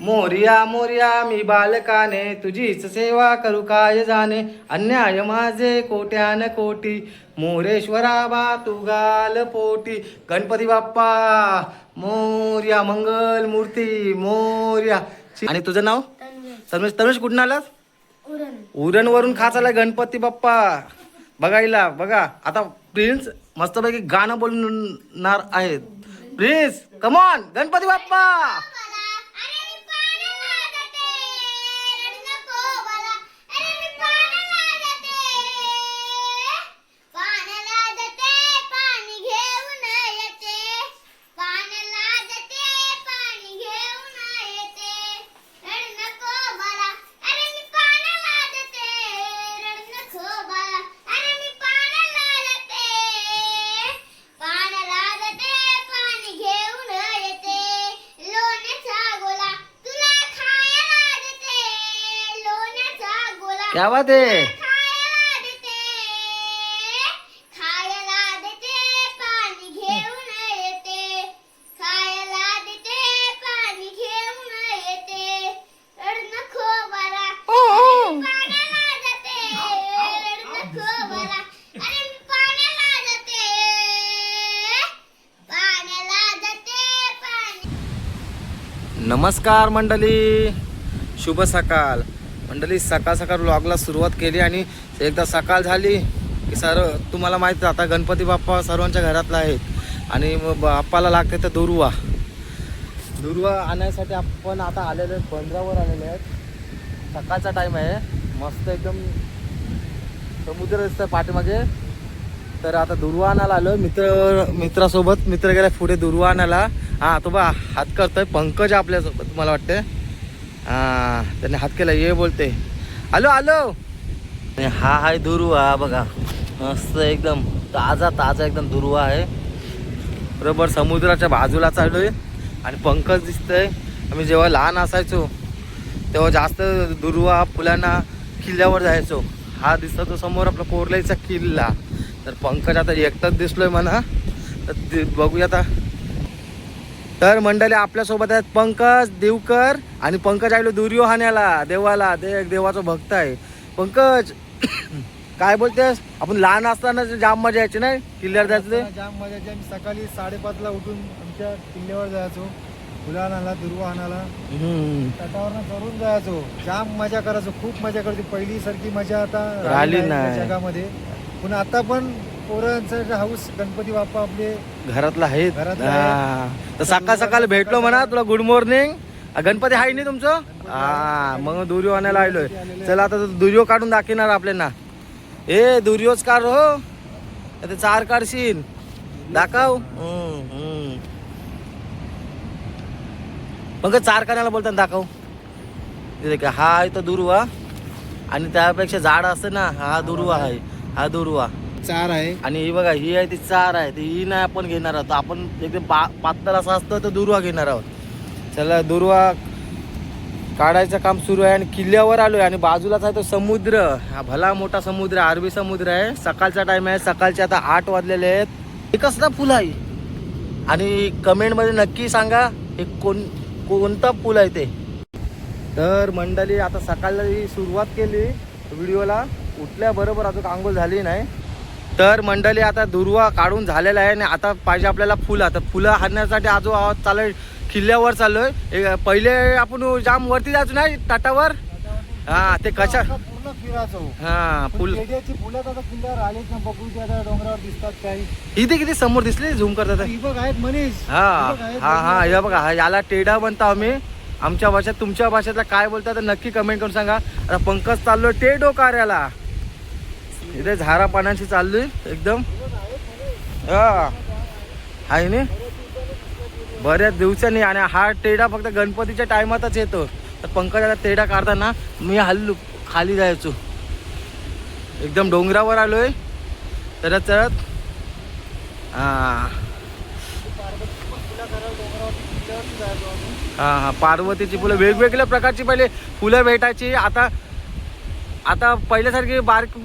मोरिया मोरिया मी बालकाने तुझीच सेवा करू काय जाणे? अन्याय माझे कोट्यान कोटी मोरेश्वरा बा तू गाल पोटी. गणपती बाप्पा मोर्या मंगल मूर्ती मोर्या. आणि तुझं नाव? तनुष तनुष कुठून आलास? उरण. वरून खास आलाय गणपती बाप्पा. बघायला बघा. आता प्रिन्स मस्तपैकी गाणं बोलणार आहेत. प्रिन्स कमॉन गणपती बाप्पा पाणी घेऊन येते लोण्याचा गोला तुला खायला देते लोण्याचा गोला क्या बात आहे खायला देते खायला देते पाणी घेऊन येते खायला देते पाणी घेऊन येते रड नको बाळा अरे मी पाण्याला जाते रड नको बाळा अरे मी पाण्याला जाते पाण्याला जाते पाणी नमस्कार मंडळी शुभ सकाळ मंडळी सकाळ सकाळ ब्लॉगला सुरुवात केली आणि एकदा सकाळ झाली की सर तुम्हाला माहीत आता गणपती बाप्पा सर्वांच्या घरातला आहेत आणि मग बाप्पाला लागते तर दुर्वा. दुर्वा आणण्यासाठी आपण आता आलेलो आहेत बंदरावर आलेले आहेत सकाळचा टाईम आहे. मस्त एकदम समुद्र दिसतं पाठीमागे. तर आता दुर्वा आणायला आलो. मित्र मित्रासोबत मित्र गेला पुढे दुर्वा आणायला. हा तो बा हात करतोय पंकज आपल्यासोबत मला वाटते हा त्याने हात केला ये बोलते. आलो आलो. हा आहे दुर्वा बघा. मस्त एकदम ताजा ताजा एकदम दुर्वा आहे. बरोबर समुद्राच्या बाजूला चालू आहे आणि पंकज दिसतंय. आम्ही जेव्हा लहान असायचो तेव्हा जास्त दुर्वा फुलांना किल्ल्यावर जायचो. हा दिसतो तो समोर आपला कोरलाईचा किल्ला. तर पंकज आता एकटाच दिसलोय म्हणा. तर बघूया आता. तर मंडळी आपल्यासोबत आहेत पंकज देवकर आणि पंकज आलो दुर्योहाण्याला देवाला. ते एक देवाचा भक्त आहे. पंकज काय बोलतेस? आपण लहान असताना जाम मजा यायची नाही? किल्ल्यावर जायचं? जाम मजा यायची. आम्ही सकाळी साडेपाचला उठून आमच्या किल्ल्यावर जायचो. फुला आणायला दुर्वा आणायला हम्म. तटावरनं चढून जायचो. जाम मजा करायचो. खूप मजा करतो पहिली सारखी मजा आता राहिली नाही. जगामध्ये. पण आता पण पोरांचं हाऊस गणपती बाप्पा आपले. घरातला आहेत? घरातलं हा. तर सकाळ सकाळ भेटलो म्हणा तुला गुड मॉर्निंग गणपती आहे नाही तुमचं? हा मग दुर्यो आणायला आलोय. चला आता तो दुर्यो काढून दाखवणार आपल्याला. ए दुर्योच काढ हो. आता चार काढशील. दाखव. हम्म, हम्म. मग चार काढायला बोलतात दाखव. तिथे का हा आहे तो दुर्वा. आणि त्यापेक्षा झाड असतं ना हा दुर्वा आहे. हा दुर्वा. चार आहे. आणि ही बघा ही आहे ती चार आहे. ती ही नाही आपण घेणार आहोत. आपण एकदम पा पातळ असं असतं तर दुर्वा घेणार आहोत. चला दुर्वा काढायचं काम सुरू आहे आणि किल्ल्यावर आलोय. आणि बाजूलाच आहे तो समुद्र. हा भला मोठा समुद्र आहे, अरबी समुद्र आहे. सकाळचा टाइम आहे. सकाळचे आता आठ वाजलेले आहेत. हे कसला पूल आहे? आणि कमेंटमध्ये नक्की सांगा हे कोण कोणता पूल आहे ते? तर मंडळी आता सकाळला सुरुवात केली. व्हिडिओला उठल्याबरोबर अजून आंघोळ झाली नाही. तर मंडळी आता दुर्वा काढून झालेला आहे आणि आता पाहिजे आपल्याला फुलं. आता फुलं हाणण्यासाठी आजो आवाज चालू किल्ल्यावर चाललोय. हे पहिले आपण जाम वरती जायचो नाही टाटावर? हा ते कशा हा फुल इथे किती समोर दिसले झूम करतात ही मनीष. हा ही हा हा बघ. याला टेढा म्हणतो आम्ही. आमच्या भाषेत तुमच्या भाषेतला काय बोलतात तर नक्की कमेंट करून सांगा. आता पंकज चाललोय टेडो कार्याला. इथे झारा पाण्याची चालली एकदम. हा. आहे ना? बऱ्याच दिवसांनी आणि हा टेढा फक्त गणपतीच्या टायमातच येतो. तर पंकजाला टेढा काढताना मी हल्लू खाली जायचो. एकदम डोंगरावर आलोय. चढत चढत हां. हा हा. पार्वतीची फुलं वेगवेगळ्या प्रकारची पहिले फुलं भेटायची. आता आता पहिल्यासारखी बारीक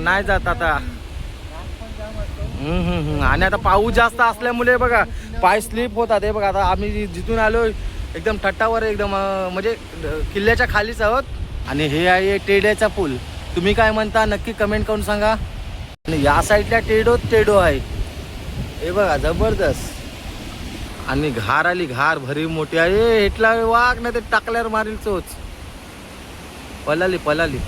नाही जात आता. आणि आता पाऊस जास्त असल्यामुळे बघा पाय स्लिप होतात. हे बघा आता आम्ही जिथून आलो एकदम ठट्टावर एकदम म्हणजे किल्ल्याच्या खालीच आहोत. आणि हे आहे टेड्याचा पूल. तुम्ही काय म्हणता नक्की कमेंट करून सांगा. आणि या साईडला टेडो टेडो आहे. हे बघा जबरदस्त. आणि घार आली घार भरी मोठी आहे. हेटला वाघ नाही ते टाकल्यावर मारील चोच. पलाली पलाली.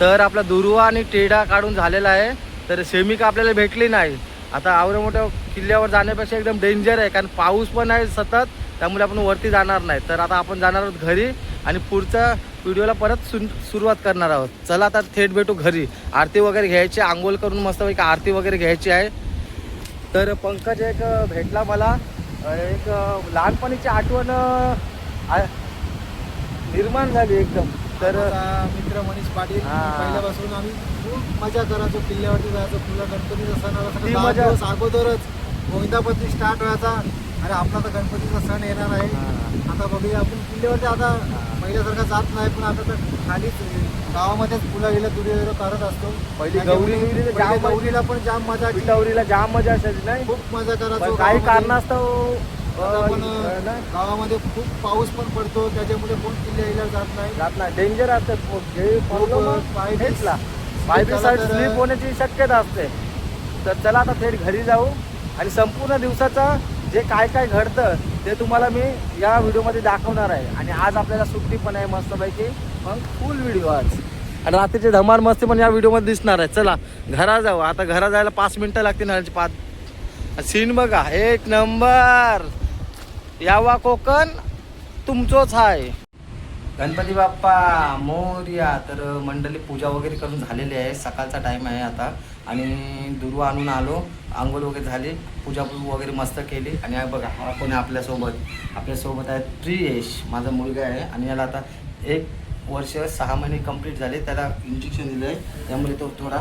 तर आपला दुर्वा आणि टेडा काढून झालेला आहे तर सेमिका आपल्याला भेटली नाही. आता आवरे मोठ्या किल्ल्यावर जाण्यापेक्षा एकदम डेंजर आहे कारण पाऊस पण आहे सतत त्यामुळे आपण वरती जाणार नाही. तर आता आपण जाणार आहोत घरी आणि पुढच्या व्हिडिओला परत सुन सुरुवात करणार आहोत. चला आता थेट भेटू घरी. आरती वगैरे घ्यायची आंघोळ करून मस्तपैकी आरती वगैरे घ्यायची आहे. तर पंकज एक भेटला मला. एक लहानपणीची आठवण निर्माण झाली एकदम. तर मित्र मनीष पाटील. पहिल्यापासून आम्ही खूप मजा करायचो किल्ल्यावरती जायचो फुलं गणपतीचा सण आला अगोदरच गोविंदापती स्टार्ट व्हायचा. अरे आपला तर गणपतीचा सण येणार आहे. आता बघूया आपण किल्ल्यावरती आता पहिल्यासारखं जात नाही पण आता तर खालीच गावामध्येच फुलं गेलं तुरी वगैरे करत असतो. पहिली गौरी गौरीला पण जाम मजा. पिठावरीला जाम मजा असायची नाही? खूप मजा करायचो काही. कारणास्तव आता पण गावामध्ये खूप पाऊस पण पडतो त्याच्यामुळे कोण किल्ल्याला जात नाही. जात नाही. डेंजर असतं. जे पडलो मग पाय बी- साईड स्लिप होण्याची शक्यता असते. तर चला आता थेट घरी जाऊ आणि संपूर्ण दिवसाचं जे काय काय घडतं ते तुम्हाला मी या व्हिडिओमध्ये दाखवणार आहे. आणि आज आपल्याला सुट्टी पण आहे मस्तपैकी. मग फुल व्हिडिओ आज. आणि रात्रीचे धमाल मस्ती पण या व्हिडिओमध्ये दिसणार आहे. चला घरा जाऊ. आता घरा जायला पाच मिनटं लागतील पाच सीन बघा एक नंबर. यावा कोकण तुमचोच आहे गणपती बाप्पा मोर्या तर मंडळी पूजा वगैरे करून झालेली आहे. सकाळचा टाईम आहे आता. आणि दुर्वा आणून आलो. आंघोळ वगैरे झाली. पूजा वगैरे मस्त केली. आणि बघा हा कोणी आपल्यासोबत? आपल्यासोबत आहे प्रियेश माझा मुलगा आहे. आणि याला आता एक वर्ष सहा महिने कंप्लीट झाले. त्याला इंजेक्शन दिलं आहे त्यामुळे तो थोडा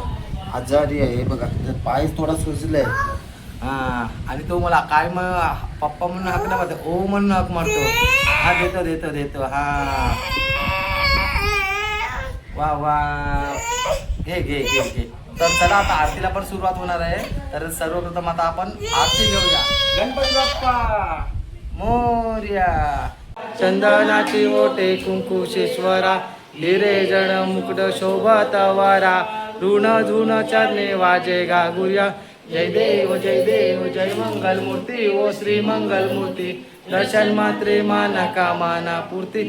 आजारी आहे. हे बघा पायच पाय थोडा सुजला आहे आणि तो मला काय मग पप्पा म्हणून हाक मारतो ओ म्हणून हाक मारतो. हा देतो देतो देतो हा. वा वा. घे घे घे घे. तर चला आता आरतीला पण सुरुवात होणार आहे. तर सर्वप्रथम आता आपण आरती घेऊया. गणपती बाप्पा. मोर्या. चंदनाची ओटे कुंकुशेश्वरा हिरे जण मुकड शोभत वारा ऋण झुण चरणे वाजे गागुर्या जय देव जय देव जय मंगल मूर्ती ओ श्री मंगल मूर्ती दर्शन मात्रे माना कामाना पूर्ती.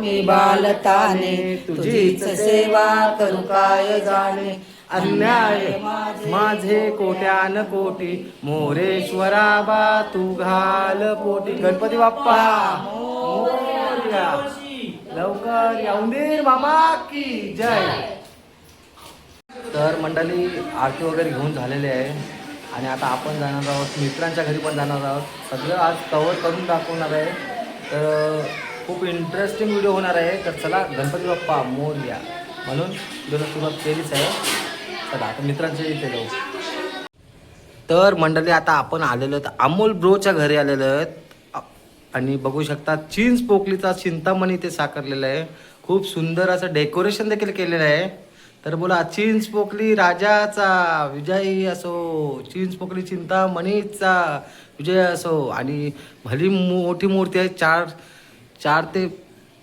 मी बालताने तुझीच सेवा करू काय जाणे? अन्याय माझे कोट्यान कोटी मोरेश्वरा बा तू घाल पोटी. गणपती बाप्पा मोरया. लवकर याउंदीर मामा की जय. तर मंडळी आरती वगैरे घेऊन झालेले आहे. आणि आता आपण जाणार आहोत मित्रांच्या घरी पण जाणार आहोत. सगळं आज कवर करून दाखवणार आहे. तर खूप इंटरेस्टिंग व्हिडिओ होणार आहे. तर चला गणपती बाप्पा मोर्या. म्हणून व्हिडिओला सुरुवात केलीच आहे. चला आता मित्रांच्या इथे जाऊ. तर मंडळी आता आपण आलेलो तर अमोल ब्रोच्या घरी आलेलो आहेत. आणि बघू शकता चिंच पोकलीचा चिंतामणी इथे साकारलेला आहे. खूप सुंदर असं डेकोरेशन देखील केलेलं आहे. तर बोला चिंच पोकली राजाचा विजयी असो चिंच पोकली चिंतामणीचा विजय असो. आणि भली मोठी मूर्ती आहे चार चार ते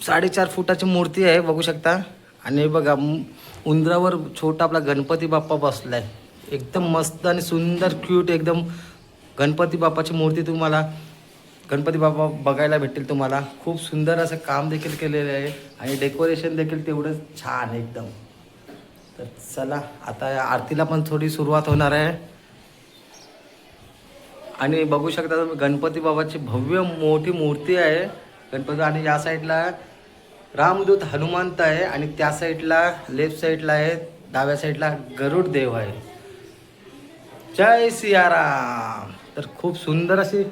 साडेचार फुटाची मूर्ती आहे बघू शकता. आणि बघा उंदरावर छोटा आपला गणपती बाप्पा बसलाय. एकदम मस्त आणि सुंदर क्यूट एकदम गणपती बाप्पाची मूर्ती तुम्हाला गणपती बाप्पा बघायला भेटेल तुम्हाला. खूप सुंदर असं काम देखील केलेलं आहे आणि डेकोरेशन देखील तेवढंच छान आहे एकदम. तर चला आता या आरतीला पण थोडी सुरुवात होणार आहे. आणि बघू शकता तुम्ही गणपती बाबाची भव्य मोठी मूर्ती आहे. गणपती आणि या साईडला रामदूत हनुमंत आहे आणि त्या साईडला लेफ्ट साईडला आहे डाव्या साईडला गरुड देव आहे. जय सियाराम. तर खूप सुंदर अशी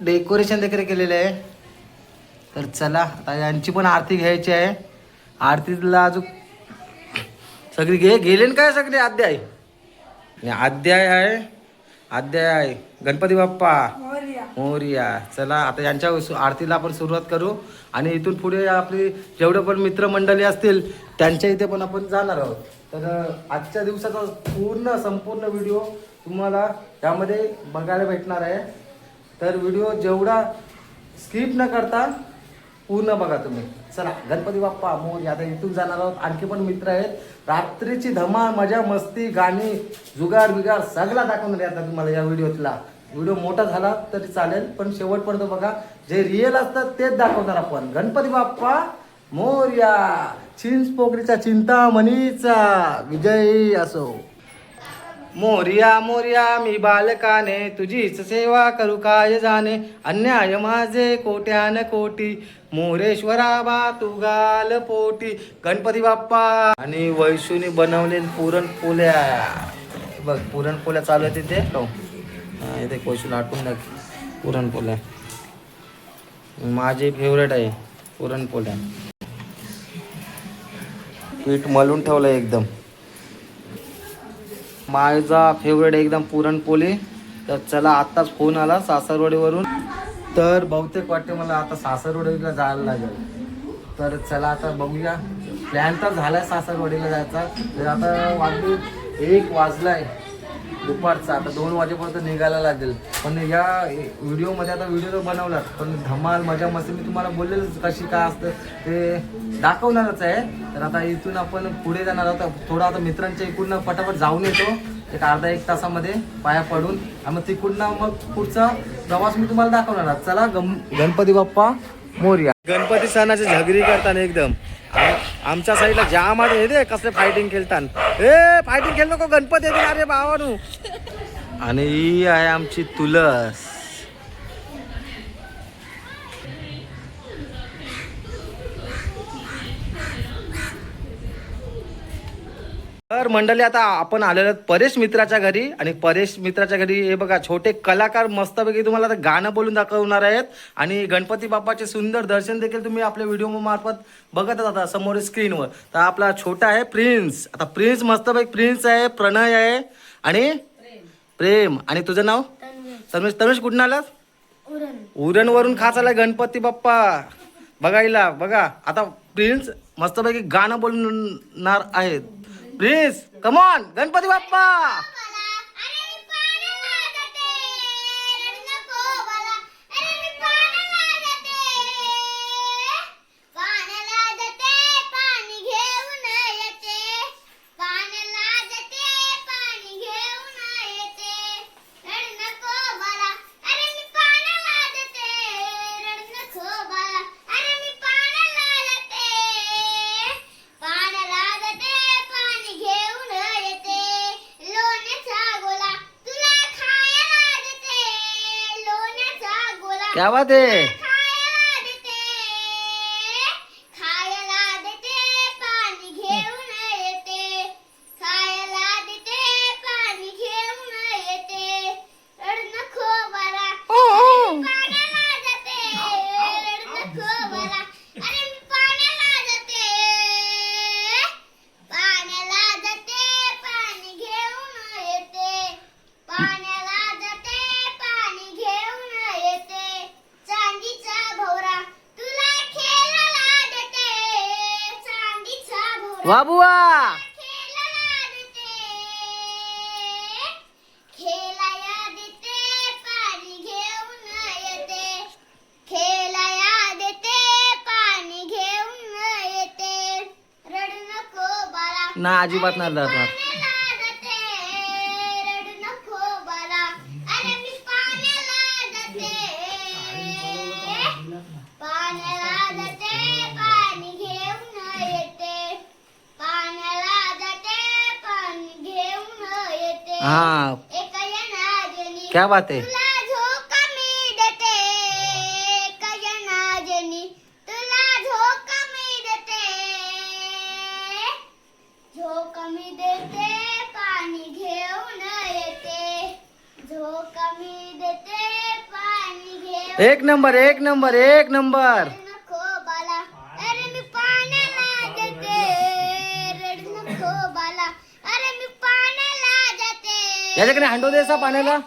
डेकोरेशन देखील केलेलं आहे. तर चला आता यांची पण आरती घ्यायची आहे. आरतीला अजून सगळी घे गेले न काय सगळे? अध्याय अध्याय आहे. अध्याय आहे. गणपती बाप्पा. मोर्या. चला आता यांच्या आरतीला आपण सुरुवात करू. आणि इथून पुढे आपली जेवढे पण मित्रमंडळी असतील त्यांच्या इथे पण आपण जाणार आहोत. तर आजच्या दिवसाचा पूर्ण संपूर्ण व्हिडिओ तुम्हाला त्यामध्ये बघायला भेटणार आहे. तर व्हिडिओ जेवढा स्किप न करता पूर्ण बघा तुम्ही. चला गणपती बाप्पा मोर आता इथून जाणार आहोत. आणखी पण मित्र आहेत. रात्रीची धमाल मजा मस्ती गाणी जुगार बिगार सगळा दाखवणार आहे आता तुम्हाला या व्हिडिओतला. व्हिडिओ मोठा झाला तरी चालेल पण शेवटपर्यंत बघा जे रिअल असतात तेच दाखवणार आपण. गणपती बाप्पा मोर्या चिंच पोकरीचा चिंतामणीचा. विजयी असो. मोरिया मोरिया मी बालकाने तुझीच सेवा करू काय जाणे? अन्याय माझे कोट्यान कोटी मोरेश्वरा बा तू गाल पोटी. गणपती बाप्पा आणि वैशूने बनवले पुरणपोल्या बघ पुरणपोल्या चालू हो. आहे तिथे हो. इथे वैशूला आठवून दाख पुरणपोल्या माझी फेवरेट आहे पुरणपोल्या पीठ मलून ठेवलं एकदम. माझा फेवरेट एकदम पुरणपोळी. तर चला आत्ताच फोन आला सासरवाडीवरून. तर बहुतेक वाटते मला आता सासरवाडीला जायला लागेल. तर चला आता बघूया. प्लॅन तर झालाय सासरवाडीला जायचा. तर आता वाजले एक वाजला आहे दुपारचा. आता दोन वाजेपर्यंत निघायला लागेल. पण या व्हिडिओमध्ये आता व्हिडिओ तर बनवलाच पण धमाल मजा मस्ती मी तुम्हाला बोललेलंच कशी काय असतं ते दाखवणारच आहे. तर आता इथून आपण पुढे जाणार आहोत. थोडं आता मित्रांच्या इकडून फटाफट जाऊन येतो. एक अर्धा एक तासामध्ये पाया पडून. आणि मग तिकडनं मग पुढचा प्रवास मी तुम्हाला दाखवणार चला गम गणपती बाप्पा. मोर्या. गणपती सणाची झगरी करताना एकदम. आमच्या साईडला जाम आहे हे दे कसले फायटिंग खेळतात ए फायटिंग खेळ नको गणपती अरे भावानू आणि ही आहे आमची तुलस. तर मंडळी आता आपण आलेलो आहोत परेश मित्राच्या घरी. आणि परेश मित्राच्या घरी हे बघा छोटे कलाकार मस्तपैकी तुम्हाला आता गाणं बोलून दाखवणार आहेत. आणि गणपती बाप्पाचे सुंदर दर्शन देखील तुम्ही आपल्या व्हिडिओ मार्फत बघतच आता समोर स्क्रीनवर तर आपला छोटा आहे प्रिन्स. आता प्रिन्स मस्तपैकी प्रिन्स आहे प्रणय आहे आणि प्रेम. आणि तुझं नाव? तनुष तनुष कुठून आलास? उरण. वरून खास आलाय गणपती बाप्पा. बघायला बघा. आता प्रिन्स मस्तपैकी गाणं बोलणार आहेत. प्रिन्स कमॉन गणपती बाप्पा मला अरे मी पाण्याला जाते रड नको मला अरे मी पाण्याला जाते पाण्याला जाते पाणी घेऊन येते पाण्याला जाते पाणी घेऊन येते रड नको मला अरे मी पाण्याला जाते रड नको मला अरे मी पाण्याला जाते पाण्याला जाते पाणी घेऊन येते लोण्याचा गोला तुला खायला देते लोण्याचा गोला क्या बात आहे खायला देते खायला देते पाणी घेऊन येते खायला देते पाणी घेऊन येते रड नको मला अरे मी पाण्याला जाते रड नको मला अरे मी पाण्याला जाते पाण्याला जाते पाणी घेऊन येते पाण्याला जाते पाणी घेऊन येते चांदीचा भोवरा तुला खेळायला देते चांदीचा भोवरा वा बुवा खेळायला देते खेळाया देते पाणी घेऊन येते खेळाया देते पाणी घेऊन येते रड वा बुवा. ना अजिबात नाही लढणार पाण्याला मी देते। पाणी घेऊन एक नंबर एक नंबर एक नंबर। याच्याकडे हंडो देसा पाण्याला.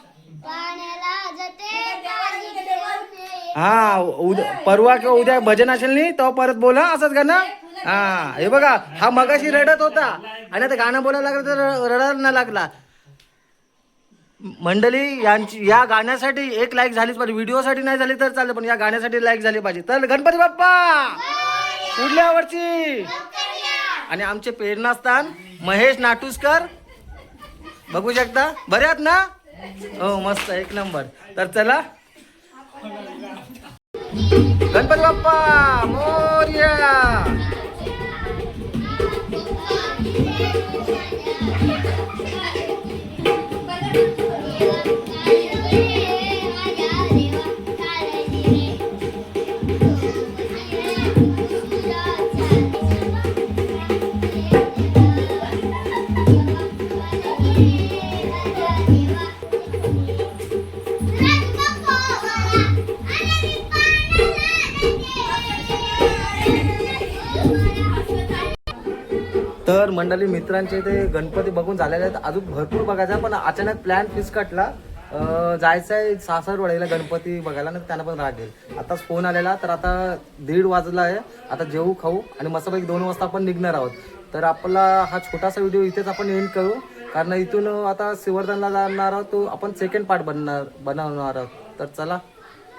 हा उद्या परवा किंवा उद्या भजन असेल नाही तेव्हा परत बोल असंच गाणं. हा हे बघा हा मगाशी रडत होता. आणि आता गाणं बोलायला लागलं तर रडायला नाही लागला. मंडळी यांची या गाण्यासाठी एक लाईक झालीच पाहिजे. व्हिडिओसाठी नाही झाली तर चालेल पण या गाण्यासाठी लाईक झाली पाहिजे. तर गणपती बाप्पा! पुढल्या वर्षी आणि आमचे प्रेरणास्थान महेश नाटुसकर बघू शकता? बरे आहात ना? हो मस्त एक नंबर. तर चला. गणपती बाप्पा मोर्या. तर मंडळी मित्रांचे ते गणपती बघून झालेले आहेत. अजून भरपूर बघायचं आहे, पण अचानक प्लॅन फिसकटला जायचं आहे सासरवाडीला गणपती बघायला ना त्यांना पण राग येईल. आताच फोन आलेला तर आता दीड वाजला आहे. आता जेवू खाऊ आणि मस्तपैकी दोन वाजता आपण निघणार आहोत. तर आपला हा छोटासा व्हिडिओ इथेच आपण एंड करू. कारण इथून आता सिवर्धनला जाणार आहोत तो आपण सेकंड पार्ट बनणार बनवणार आहोत. तर चला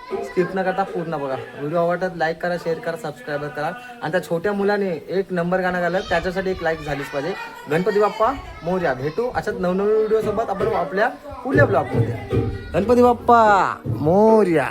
स्किप न करता पूर्ण बघा. व्हिडिओ आवडतात लाईक करा शेअर करा सबस्क्राईब करा. आणि त्या छोट्या मुलाने एक नंबर गाणं घालत त्याच्यासाठी एक लाईक झालीच पाहिजे. गणपती बाप्पा मोर्या भेटू. अशाच नवनवीन व्हिडिओसोबत आपण आपल्या पुढल्या ब्लॉगमध्ये गणपती बाप्पा मोर्या.